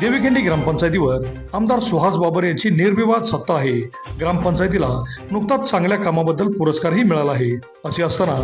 देवीखिंडी ग्रामपंचायतीवर आमदार सुहास बाबर यांची निर्विवाद सत्ता आहे. ग्रामपंचायतीला नुकताच चांगल्या कामाबद्दल पुरस्कारही मिळाला आहे. असे असताना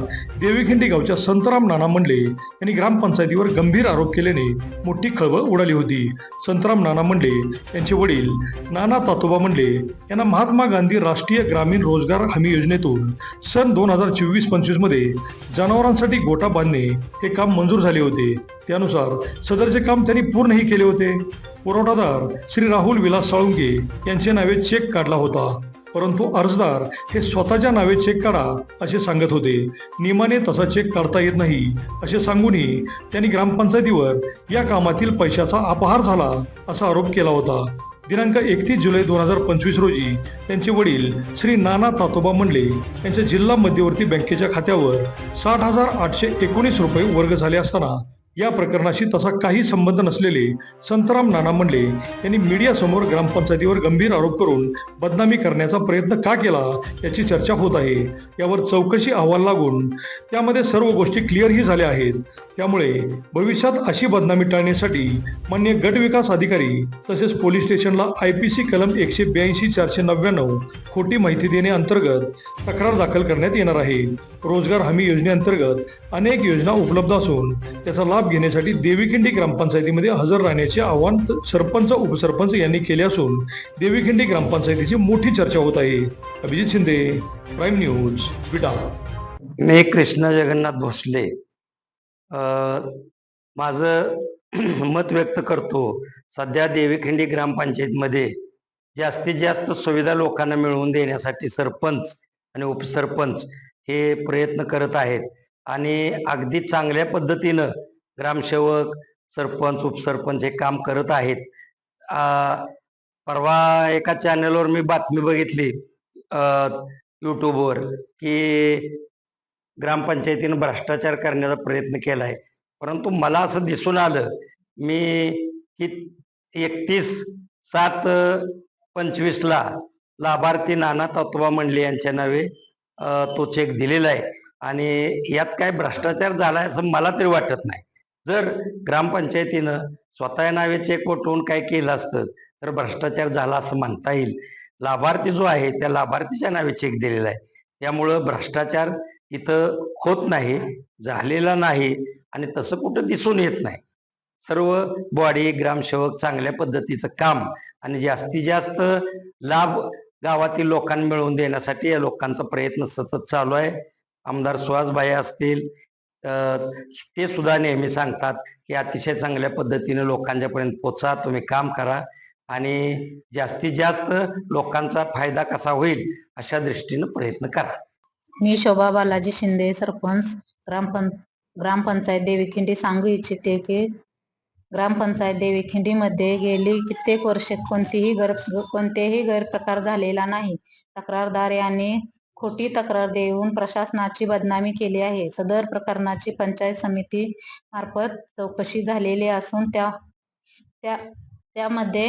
देवीखिंडी गावच्या संतराम नाना मंडले यांनी ग्रामपंचायतीवर गंभीर आरोप केल्याने मोठी खळबळ उडाली होती. संतराम नाना मंडले यांचे वडील नाना तातोबा मंडले यांना महात्मा गांधी राष्ट्रीय ग्रामीण रोजगार हमी योजनेतून सन दोन हजार चोवीस पंचवीसमध्ये जनावरांसाठी गोटा बांधणे हे काम मंजूर झाले होते. त्यानुसार सदरचे काम त्यांनी पूर्णही केले होते. पुरवठादार श्री राहुल विलास साळुंके यांचे नावे चेक काढला होता. परंतु अर्जदार हे स्वतःच्या नावे चेक काढा असे सांगत होते. नियमाने तसा चेक काढता येत नाही असे सांगूनही त्यांनी ग्रामपंचायतीवर या कामातील पैशाचा अपहार झाला असा आरोप केला होता. दिनांक एकतीस जुलै दोन हजार पंचवीस रोजी त्यांचे वडील श्री नाना तातोबा मंडले यांच्या जिल्हा मध्यवर्ती बँकेच्या खात्यावर साठ हजार आठशे एकोणीस रुपये वर्ग झाले असताना या प्रकरणाशी तसा काही संबंध नसलेले संतराम नाना मंडले यांनी मीडियासमोर ग्रामपंचायतीवर गंभीर आरोप करून बदनामी करण्याचा प्रयत्न का केला याची चर्चा होत आहे. यावर चौकशी अहवाल लागून त्यामध्ये सर्व गोष्टी क्लिअरही झाल्या आहेत. त्यामुळे भविष्यात अशी बदनामी टाळण्यासाठी मान्य गट विकास अधिकारी तसेच पोलीस स्टेशनला आय पी सी कलम एकशे ब्याऐंशी चारशे नव्याण्णव खोटी माहिती देणे अंतर्गत तक्रार दाखल करण्यात येणार आहे. रोजगार हमी योजनेअंतर्गत अनेक योजना उपलब्ध असून त्याचा लाभ घेण्यासाठी देवीखिंडी ग्रामपंचायतीमध्ये हजर राहण्याचे आवाहन सरपंच उपसरपंच यांनी केले असून देवीखिंडी ग्रामपंचायतीची मोठी चर्चा होत आहे. Abhijit Shinde prime news Vita. मी कृष्ण जगन्नाथ भोसले. माझं मत व्यक्त करतो सध्या देवीखिंडी ग्रामपंचायतमध्ये जास्तीत जास्त सुविधा लोकांना मिळवून देण्यासाठी सरपंच आणि उपसरपंच हे प्रयत्न करत आहेत. आणि अगदी चांगल्या पद्धतीनं ग्रामसेवक सरपंच उपसरपंच हे काम करत आहेत. परवा एका चॅनलवर मी बातमी बघितली युट्यूबवर की ग्रामपंचायतीनं भ्रष्टाचार करण्याचा प्रयत्न केला आहे परंतु मला असं दिसून आलं मी की एकतीस सात पंचवीसला लाभार्थी नाना तत्वा मंडले यांच्या नावे तो चेक दिलेला आहे. आणि यात काय भ्रष्टाचार झाला आहे असं मला तरी वाटत नाही. जर ग्रामपंचायतीनं स्वतः नावे चेक वटवून काय केलं असतं तर भ्रष्टाचार झाला असं म्हणता येईल. लाभार्थी जो आहे त्या लाभार्थीच्या नावे चेक दिलेला आहे. त्यामुळं भ्रष्टाचार इथं होत नाही झालेला नाही आणि तसं कुठं दिसून येत नाही. सर्व बॉडी ग्रामसेवक चांगल्या पद्धतीचं काम आणि जास्तीत जास्त लाभ गावातील लोकांना मिळवून देण्यासाठी या लोकांचा प्रयत्न सतत चालू आहे. आमदार सुहासबाई असतील ते सुद्धा नेहमी सांगतात की अतिशय चांगल्या पद्धतीने लोकांच्यापर्यंत पोचा तुम्ही काम करा आणि जास्तीत जास्त लोकांचा फायदा कसा होईल अशा दृष्टीनं प्रयत्न करा. मी शोभा बालाजी शिंदे सरपंच ग्रामपं ग्रामपंचायत देवीखिंडी सांगू इच्छिते की ग्रामपंचायत देवीखिंडीमध्ये गेली कित्येक वर्षे कोणतीही गर कोणतेही गैरप्रकार झालेला नाही. तक्रारदार यांनी खोटी तक्रार देऊन प्रशासनाची बदनामी केली आहे. सदर प्रकरणाची पंचायत समिती मार्फत चौकशी झालेली असून त्या त्या त्यामध्ये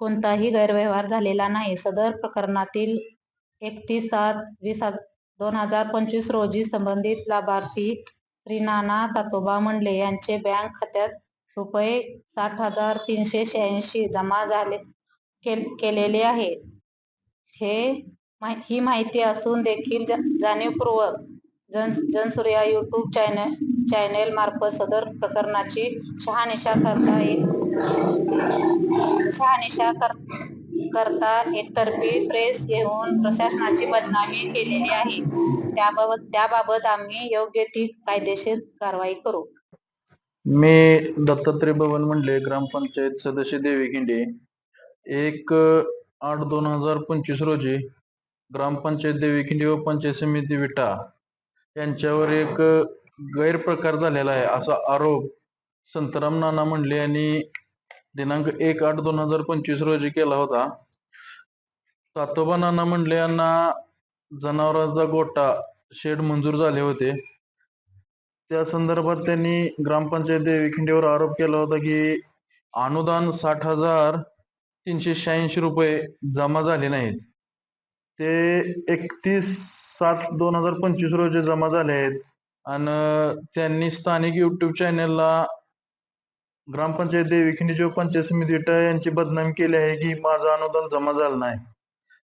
कोणताही गैरव्यवहार झालेला नाही. सदर प्रकरणातील एकतीस सात वीस दोन हजार पंचवीस रोजी संबंधित लाभार्थी त्रिनाना तातोबा मंडले यांचे बँक खात्यात रुपये साठ हजार तीनशे शहाऐंशी जमा झाले के केलेले आहेत हे मा- ही माहिती असून देखील जाणीवपूर्वक जन जनसूर्या यूट्यूब चॅनल चॅनेल मार्फत सदर प्रकरणाची शहानिशा करता येईल शहानिशा कर करता एकतर्फी प्रेस घेऊन प्रशासनाची बदनामी केलेली आहे. त्याबाबत त्याबाबत आम्ही योग्य ती कायदेशीर कारवाई करू. मी दत्तात्रय भवन म्हणले ग्रामपंचायत सदस्य देवीखिंडी एक आठ दोन हजार पंचवीस रोजी ग्रामपंचायत देवीखिंडी व पंचायत समिती विटा यांच्यावर एक गैरप्रकार झालेला आहे असा आरोप संतराम नाना म्हणले यांनी दिनांक एक आठ दोन हजार पंचवीस रोजी केला होता. तातोबा नाना म्हणले यांना जनावरांचा गोटा शेड मंजूर झाले होते. त्या संदर्भात त्यांनी ग्रामपंचायत देवीखिंडीवर आरोप केला होता की अनुदान साठ हजार तीनशे शहाऐंशी रुपये जमा झाले नाहीत. ते एकतीस सात दोन हजार पंचवीस रोजी जमा झाले आहेत. आणि त्यांनी स्थानिक युट्यूब चॅनेलला ग्रामपंचायत देवीखिनी जो पंचायत समिती यांची बदनामी केली आहे की माझं अनुदान जमा झालं नाही.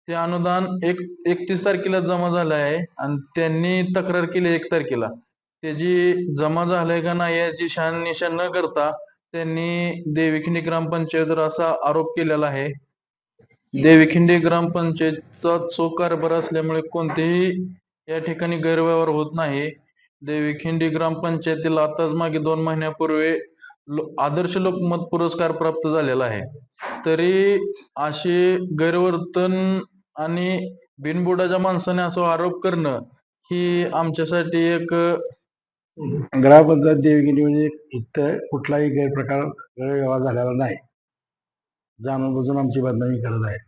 ते अनुदान एक एकतीस तारखेला जमा झालं आहे आणि त्यांनी तक्रार केली एक तारखेला. त्याची जमा झालंय का नाही याची शान निशाण न करता त्यांनी देवीखिनी ग्रामपंचायतवर असा आरोप केलेला आहे. देवीखिंडी ग्रामपंचायतचा चो कारभार असल्यामुळे कोणतेही या ठिकाणी गैरव्यवहार होत नाही. देवीखिंडी ग्रामपंचायतीला आताच मागे दोन महिन्यापूर्वी लो- आदर्श लोकमत पुरस्कार प्राप्त झालेला आहे. तरी असे गैरवर्तन आणि बिनबुडाच्या माणसाने असा आरोप करणं ही आमच्यासाठी एक ग्रामपंचायत देवीगिरी म्हणजे इथं कुठलाही गैरप्रकार गैरव्यवहार झालेला नाही. जाणून बुजून आमची बदनामी करत आहेत